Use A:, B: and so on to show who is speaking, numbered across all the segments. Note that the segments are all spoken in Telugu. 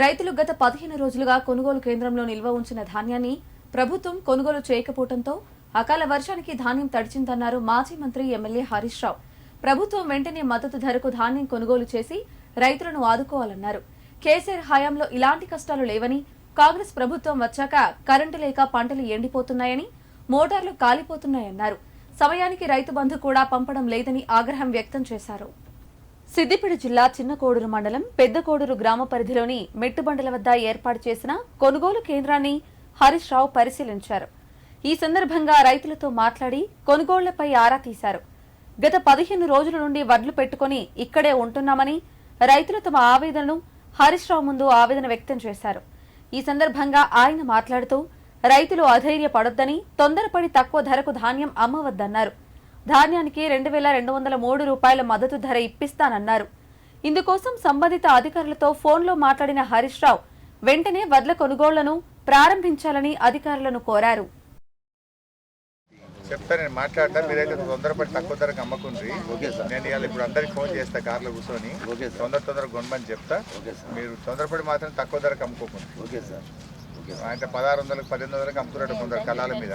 A: రైతులు గత పదిహేను రోజులుగా కొనుగోలు కేంద్రంలో నిల్వ ఉంచిన ధాన్యాన్ని ప్రభుత్వం కొనుగోలు చేయకపోవడంతో అకాల వర్షానికి ధాన్యం తడిచిందన్నారు మాజీ మంత్రి ఎమ్మెల్యే హరీష్ రావు. ప్రభుత్వం వెంటనే మద్దతు ధరకు ధాన్యం కొనుగోలు చేసి రైతులను ఆదుకోవాలన్నారు. కేసీఆర్ హయాంలో ఇలాంటి కష్టాలు లేవని కాంగ్రెస్ ప్రభుత్వం వచ్చాక కరెంటు లేక పంటలు ఎండిపోతున్నాయని మోటార్లు కాలిపోతున్నాయన్నారు. సమయానికి రైతు బంధు కూడా పంపడం లేదని ఆగ్రహం వ్యక్తం చేశారు. సిద్దిపేట జిల్లా చిన్నకోడూరు మండలం పెద్దకోడూరు గ్రామ పరిధిలోని మెట్టుబండల వద్ద ఏర్పాటు చేసిన కొనుగోలు కేంద్రాన్ని హరీష్ రావు పరిశీలించారు. ఈ సందర్భంగా రైతులతో మాట్లాడి కొనుగోళ్ళపై ఆరా తీశారు. గత పదిహేను రోజుల నుండి వడ్లు పెట్టుకుని ఇక్కడే ఉంటున్నామని రైతులు తమ ఆవేదనను హరీష్ రావు ముందు ఆవేదన వ్యక్తం చేశారు. ఈ సందర్భంగా ఆయన మాట్లాడుతూ రైతులు అధైర్యపడొద్దని తొందరపడి తక్కువ ధరకు ధాన్యం అమ్మవద్దన్నారు. ధాన్యానికి రెండు వేల రెండు వందల మూడు రూపాయల మద్దతు ధర ఇప్పిస్తానన్నారు. ఇందుకోసం సంబంధిత అధికారులతో ఫోన్లో మాట్లాడిన హరీష్ రావు వెంటనే వడ్ల కొనుగోళ్ళను ప్రారంభించాలని అధికారులను కోరారు.
B: చెప్తా నేను మాట్లాడతా. మీరైతే తొందరపడి తక్కువ ధరకు అమ్మకుండ్రి.
C: Okay sir.
B: నేను ఇవాళ ఇప్పుడు అందరికి ఫోన్ చేస్తా కార్లో కూర్చొని.
C: Okay sir.
B: తొందర తొందర కొనమని చెప్తా.
C: Okay sir.
B: మీరు తొందరపడి మాత్రం తక్కువ ధరకు అమ్ముకోకండి.
C: Okay sir.
B: అంటే పదహారు వందలకు పద్దెనిమిది వందలకు అమ్ముతున్నాడు కొందరు కళాల మీద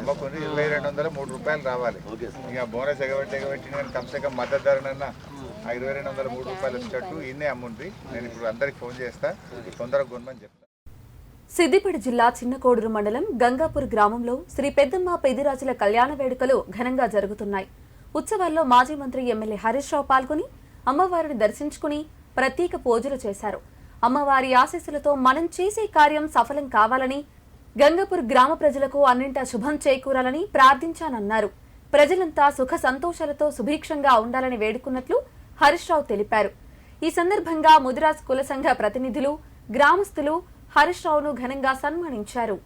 B: అమ్మకుంది ఇరవై రెండు వందలు మూడు రూపాయలు రావాలి.
C: Okay sir.
B: ఇక బోనస్ ఎగబెట్టి ఎగబెట్టి కానీ కమ్సే కమ్ మద్దతు ధరనన్నా ఆ ఇరవై రెండు వందల మూడు రూపాయలు వచ్చేటట్టు ఇన్నే అమ్ముండ్రి. నేను ఇప్పుడు అందరికి ఫోన్ చేస్తా తొందరగా కొనమని చెప్తా.
A: సిద్దిపేట జిల్లా చిన్నకోడూరు మండలం గంగాపూర్ గ్రామంలో శ్రీ పెద్దమ్మ పెదిరాజుల కళ్యాణ వేడుకలు ఘనంగా జరుగుతున్నాయి. ఉత్సవాల్లో మాజీ మంత్రి ఎమ్మెల్యే హరీష్ రావు పాల్గొని అమ్మవారిని దర్శించుకుని ప్రత్యేక పూజలు చేశారు. అమ్మవారి ఆశీస్సులతో మనం చేసే కార్యం సఫలం కావాలని గంగాపూర్ గ్రామ ప్రజలకు అన్నింటా శుభం చేకూరాలని ప్రార్థించానన్నారు. ప్రజలంతా సుఖ సంతోషాలతో సుభిక్షంగా ఉండాలని వేడుకున్నట్లు హరీష్ రావు తెలిపారు. ఈ సందర్భంగా ముదిరాజ్ కుల సంఘ ప్రతినిధులు గ్రామస్తులు హరీష్ రావును ఘనంగా సన్మానించారు.